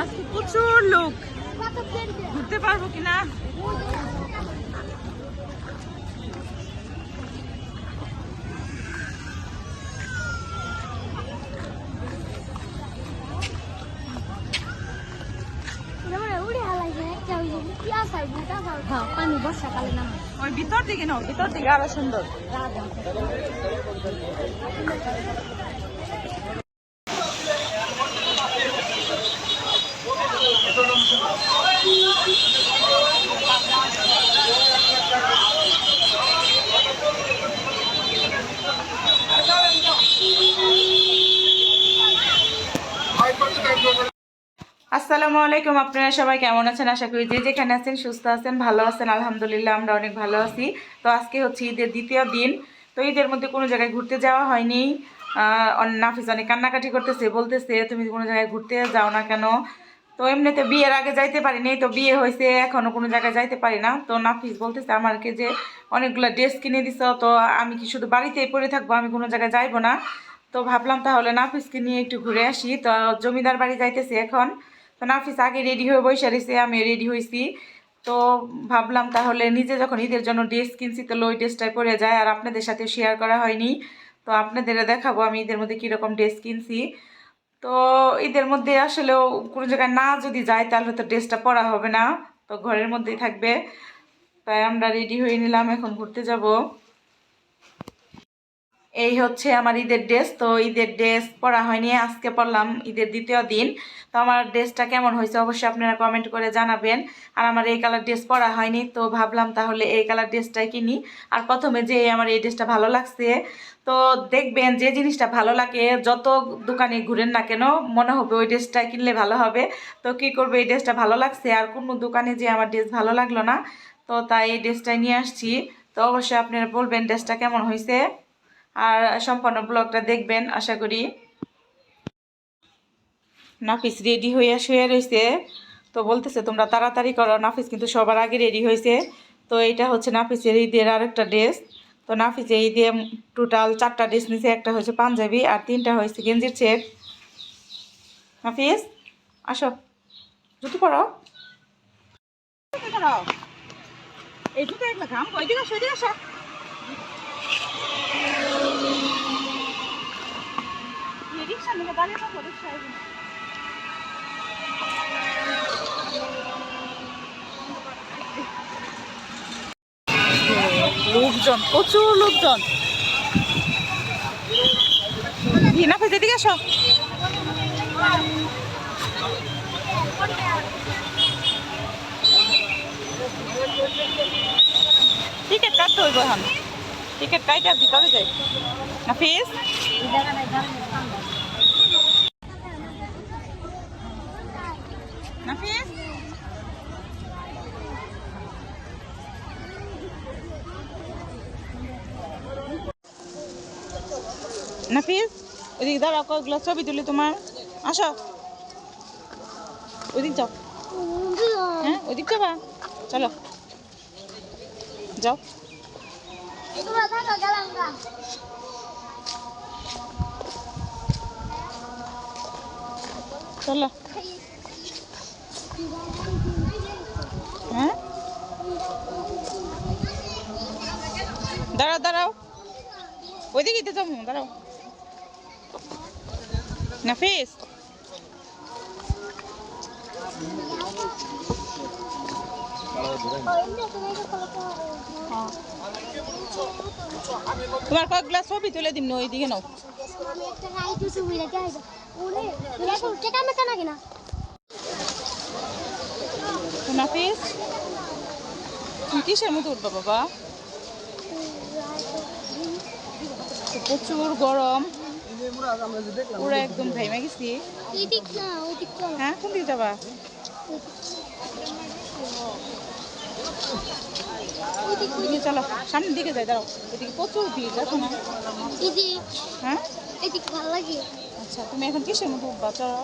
আজকে প্রচুর লোক। ঘুরতে পারব কিনা? ওই ভিতর দিকে নাও ভিতর দিকে আরও সুন্দর। আসসালামু আলাইকুম, আপনারা সবাই কেমন আছেন? আশা করি যে যেখানে আছেন সুস্থ আছেন, ভালো আছেন, আলহামদুলিল্লাহ আমরা অনেক ভালো আছি। তো আজকে হচ্ছে ঈদের দ্বিতীয় দিন, তো ঈদের মধ্যে কোনো জায়গায় ঘুরতে যাওয়া হয়নি। নাফিস অনেক কান্নাকাটি করতেছে, বলতেছে, তুমি কোনো জায়গায় ঘুরতে যাও না কেন? তো এমনিতে বিয়ের আগে যাইতে পারিনি, তো বিয়ে হয়েছে, এখনও কোনো জায়গায় যাইতে পারি না। তো নাফিস বলতেছে, আমাকে যে অনেকগুলো ড্রেস কিনে দিছ, তো আমি কি শুধু বাড়িতেই পরে থাকব, আমি কোনো জায়গায় যাইবো না? তো ভাবলাম তাহলে নাফিসকে নিয়ে একটু ঘুরে আসি। তো জমিদার বাড়ি যাইতেছি এখন। তো নাফিস আগে রেডি হয়ে বসে রয়েছে আমি রেডি হয়েছি তো ভাবলাম তাহলে নিজে যখন ঈদের জন্য ড্রেস কিনছি তো ওই ড্রেসটাই পরে যায় আর আপনাদের সাথে শেয়ার করা হয়নি। তো আপনাদের দেখাবো আমি ঈদের মধ্যে কীরকম ড্রেস কিনছি। তো ঈদের মধ্যে আসলেও কোনো জায়গায় না যদি যায়, তাহলে তো ড্রেসটা পরা হবে না। তো ঘরের মধ্যেই থাকবে। তাই আমরা রেডি হয়ে নিলাম, এখন ঘুরতে যাব। এই হচ্ছে আমার ঈদের ড্রেস। তো ঈদের ড্রেস পরা হয়নি, আজকে পরলাম ঈদের দ্বিতীয় দিন। তো আমার ড্রেসটা কেমন হয়েছে অবশ্যই আপনারা কমেন্ট করে জানাবেন। আর আমার এই কালার ড্রেস পরা হয়নি, তো ভাবলাম তাহলে এই কালার ড্রেসটাই কিনি। আর প্রথমে যে আমার এই ড্রেসটা ভালো লাগছে, তো দেখবেন যে জিনিসটা ভালো লাগে, যত দোকানে ঘুরেন না কেন, মনে হবে ওই ড্রেসটা কিনলে ভালো হবে। তো কী করবে, এই ড্রেসটা ভালো লাগছে। আর কোনো দোকানে যে আমার ড্রেস ভালো লাগল না, তো তাই এই ড্রেসটাই নিয়ে আসছি। তো অবশ্যই আপনারা বলবেন, ড্রেসটা কেমন হয়েছে? আর সম্পূর্ণ ব্লগটা দেখবেন, আশা করি। নাফিস রেডি হয়ে শুয়ে রয়েছে। তো বলতেছে, তোমরা তাড়াতাড়ি করো, নাফিস কিন্তু সবার আগে রেডি হয়েছে। তো এইটা হচ্ছে নাফিসের ঈদের আরেকটা ড্রেস তো নাফিস এই দিয়ে টোটাল চারটা ড্রেস নিছে, একটা হয়েছে পাঞ্জাবি আর তিনটা হয়েছে গেঞ্জির চেক নাফিস, আসো। জুতো পড়ো এই জুতো একলা ঘাম ওইদিকে আসো। লোকজন, প্রচুর লোকজন। হিনা ফেজে দিকে আসো টিকিট কাটতে হইব এখন। টিকিট কাইটা ভিতরে যাই। না ফিস নাফিস নাফিস ওইদিকে দাঁড়াও, কয়েকগুলো ছবি তুলি তোমার। আসো। ওইদিক যাও। হ্যাঁ ওইদিক যাবা? চলো। যাও। চলো। হ্যাঁ? দাঁড়াও দাঁড়াও। ওইদিকে তো যাব, দাঁড়াও। নাফিস? তোমার কয়েকগুলা ছবি তুলে দিন, ওইদিকে নাও। নাফিস? তুমি কিসের মতো উঠবা বাবা? প্রচুর গরম। পুরো একদম ঘাইমে গেছি। হ্যাঁ কোন দিকে যাবা? ওইদিকে চলো সামনের দিকে যাই দাঁড়াও। ওইদিকে প্রচুর ভিড় দেখো না। হ্যাঁ? ভালো লাগে। আচ্ছা তুমি এখন কিসের মতো উঠবা? চলো।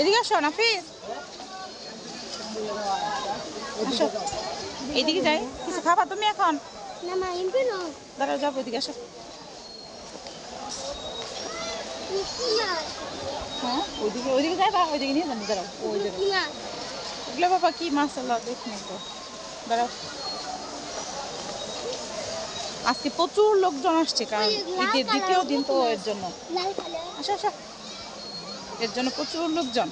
এদিকে আসো নাফিস। আসো। এইদিকে যাই। কিছু খাবা তুমি এখন? না নো। দাঁড়াও যাব ওইদিকে আসো। হ্যাঁ ওইদিকে ওইদিকে যাই বা ওইদিকে নিয়ে যাব দাঁড়াও। ওই এগুলো বাবা কি মাছ আল্লাহ দেখিনি তো দাঁড়াও। আজকে প্রচুর লোকজন আসছে কারণ ঈদের দ্বিতীয় দিন তো এর জন্য। আসো আসো। এর জন্য প্রচুর লোকজন।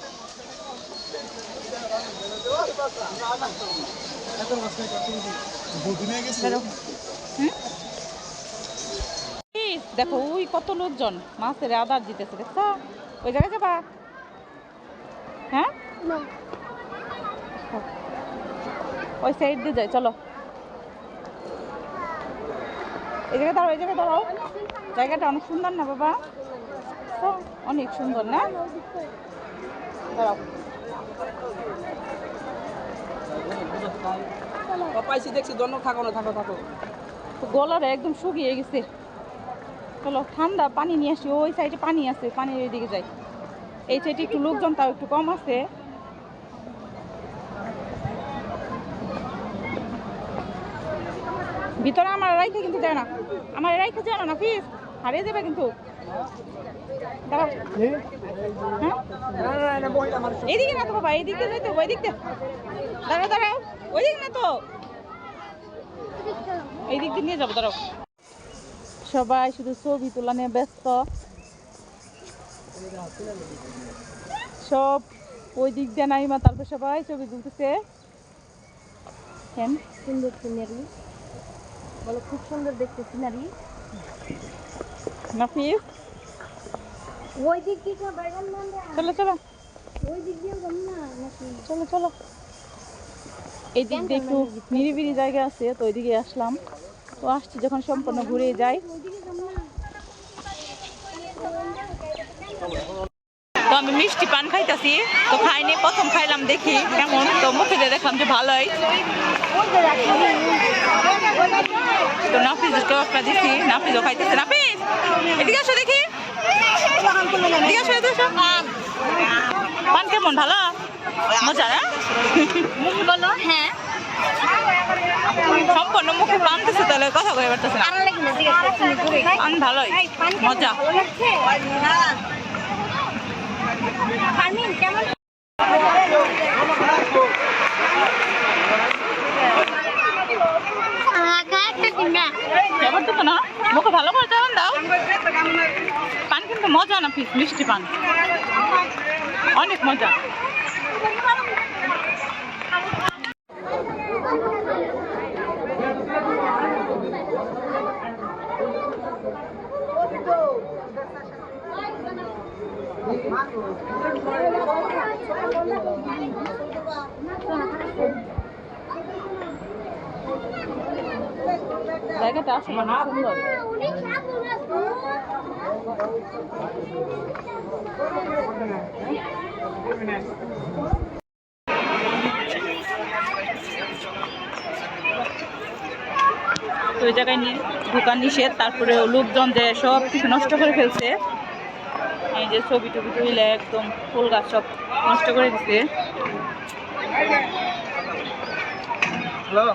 হুম? এই, দেখো ওই কত লোকজন। মাছের আদার দিতেছে দেখছ? ওই জায়গায় যাবা? হ্যাঁ? ওই সাইড দিয়ে যাই চলো। এই জায়গায় দাঁড়াও এই জায়গায় দাঁড়াও। জায়গাটা অনেক সুন্দর না বাবা? অনেক সুন্দর না? দাঁড়াও। পাইছি দেখছি দন্য থাকো না থাকো থাকো। তো গলাটা একদম শুকিয়ে গেছে। চলো ঠান্ডা পানি নিয়ে আসি। ওই সাইডে পানি আছে পানির ওইদিকে যাই। এই সাইডে একটু লোকজন তাও একটু কম আছে। ভিতরে আমার রাইখে কিন্তু যায় না। আমার রাইখে যায় না প্লিজ হারিয়ে যাবে কিন্তু। হ্যাঁ? এইদিকে না তো বাবা এইদিকে যাইতে ওই দিক দিয়ে। দাঁড়াও দাঁড়াও। ওই দিক না তো। এই দিক দিয়ে নিয়ে যাব, দাঁড়াও। সবাই শুধু ছবি তোলা নিয়ে ব্যস্ত। সব ওই দিক দিয়ে নাইমা, তারপর সবাই ছবি তুলতেছে। সুন্দর সিনারি বলো খুব সুন্দর দেখতে সিনারি নাফিস ওই দিক থেকে বাগান চলো চলো। ওই দিক দিয়ে না চলো চলো। এই দিক দিয়ে একটু নিরিবিলি জায়গা আছে তো ওইদিকে আসলাম। তো আসছি যখন সম্পূর্ণ ঘুরে যাই। ওই দিকে তো আমি মিষ্টি পান খাইতাছি তো খাইনি প্রথম খাইলাম দেখি কেমন। তো মুখে দেখলাম যে ভালোই। তো নাফিজকে একটা দিছি নাফিজও খাইতেছে। নাফিজ এদিকে আসো দেখি। এদিকে আসো এদিকে আসো। পান কেমন ভালো? মজা না বলো হ্যাঁ। সম্পূর্ণ মুখে পানতেছে তাহলে কথা কয়ে পারতেছে না। পান ভালোই মজা। কেমন এবার তো না মুখে ভালো করে দেওয়ান দাও। পান কিন্তু মজা না পিস মিষ্টি পান। অনেক মজা। জায়গাটা আসলে অনেক সুন্দর। তো ওই জায়গায় নি- ঢোকা নিষেধ, তারপরে লোকজন যে সব কিছু নষ্ট করে ফেলছে, এই যে ছবি টবি তুলে একদম ফুল গাছ সব নষ্ট করে দিছে। হ্যালো।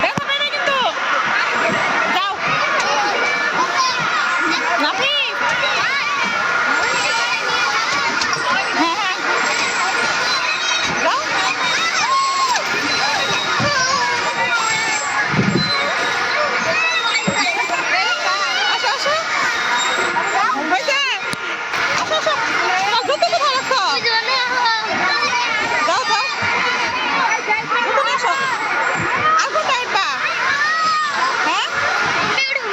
দেখো মেরে কিন্তু যাও নাফিস হ্যাঁ হ্যাঁ যাও আসো আসো হয়েছে আসো আসো তোমার জুতো কোথায় রাখছো যাও যাও জুতো নিয়ে আসো আর কোথায় উঠবা হ্যাঁ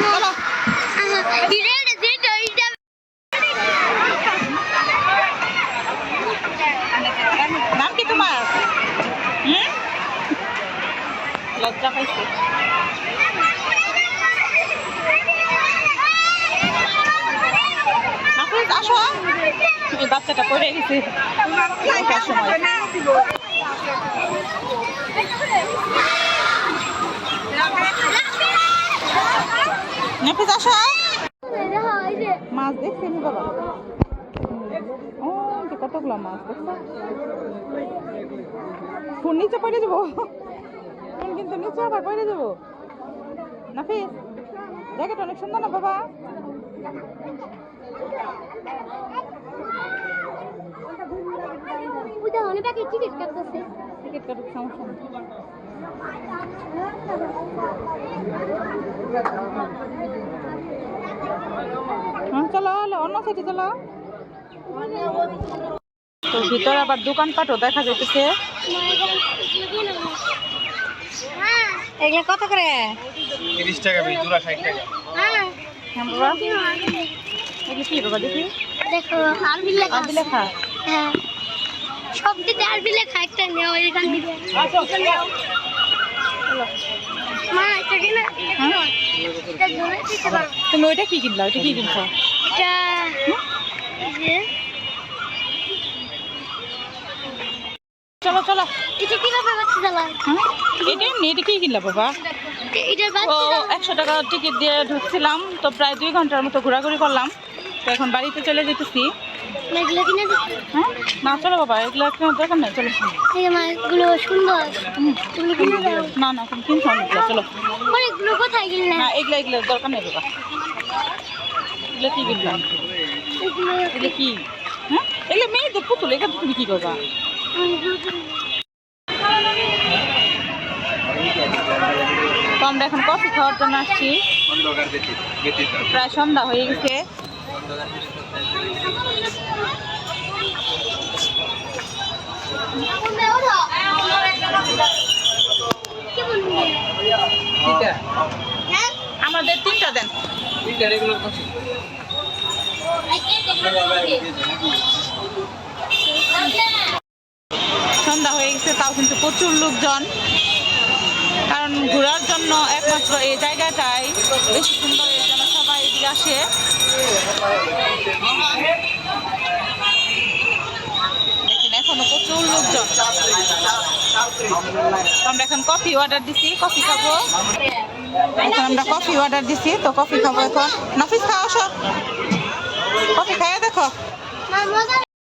চলো নাম কি তোমার হুম লজ্জা পাইছে নাফিস আসো এই বাচ্চাটা পড়ে গেছে সময় আসো মাছ দেখছি আমি বাবা? ও কতগুলো মাছ দেখছ? ফোন নিচে পড়ে যাব। ফোন কিন্তু নিচে আবার পড়ে যাব। নাফিস, জ্যাকেট অনেক সুন্দর না বাবা? ওটা অনেক আগে টিকিট কাটতেছে। টিকিট কাটুক সমস্যা নেই। হ্যাঁ চলো হলো অন্য সাইডে চলো। তো ভিতরে আবার দোকানপাটও দেখা যাইতেছে। এগুলো কত করে? তিরিশ টাকা পিস জোড়া ষাট টাকা। হ্যাঁ। হ্যাঁ এগুলো কি বাবা দেখি। দেখো আরবি লেখা হ্যাঁ। সব দিতে আরবি লেখা একটা নেও এখান থেকে মা এটা কিনা? এটা ধরে দিতে পারো। তুমি ওইটা কি কিনলা? ওইটা কি কিনছো? এটা এই যে চলো চলো। এটা বাচ্চা হ্যাঁ? এটা এমনি এটা কি কিনলা বাবা? এটার ও বাচ্চা একশো টাকা টিকিট দিয়ে ঢুকছিলাম তো প্রায় দুই ঘণ্টার মতো ঘোরাঘুরি করলাম। তো এখন বাড়িতে চলে যেতেছি। হ্যাঁ? না চলো বাবা এগুলো কেনার দরকার নেই চলো। এগুলো সুন্দর। এগুলো কিনে দাও। না না তুমি কিনছো অনেকগুলো চলো অনেকগুলো কোথায় কিনলে? না এগুলো এগুলো দরকার নেই বাবা। এগুলো কি কিনলাম এগুলো এগুলো কি? হ্যাঁ? এগুলো মেয়েদের পুতুল এখানে তুমি কি করবা? তো আমরা এখন কফি খাওয়ার জন্য আসছি। প্রায় সন্ধ্যা হয়ে গেছে হ্যাঁ আমাদের তিনটা দেন সন্ধ্যা হয়ে গেছে, তাও কিন্তু প্রচুর লোকজন। কারণ ঘোরার জন্য একমাত্র এই জায়গাটাই বেশি সুন্দর এর জন্য সবাই এদিকে আসে। এখনও প্রচুর লোকজন। আমরা এখন কফি অর্ডার দিছি, কফি খাব। এখন আমরা কফি অর্ডার দিছি, তো কফি খাব এখন। নাফিস খাওয়া সব কফি খাইয়া দেখো।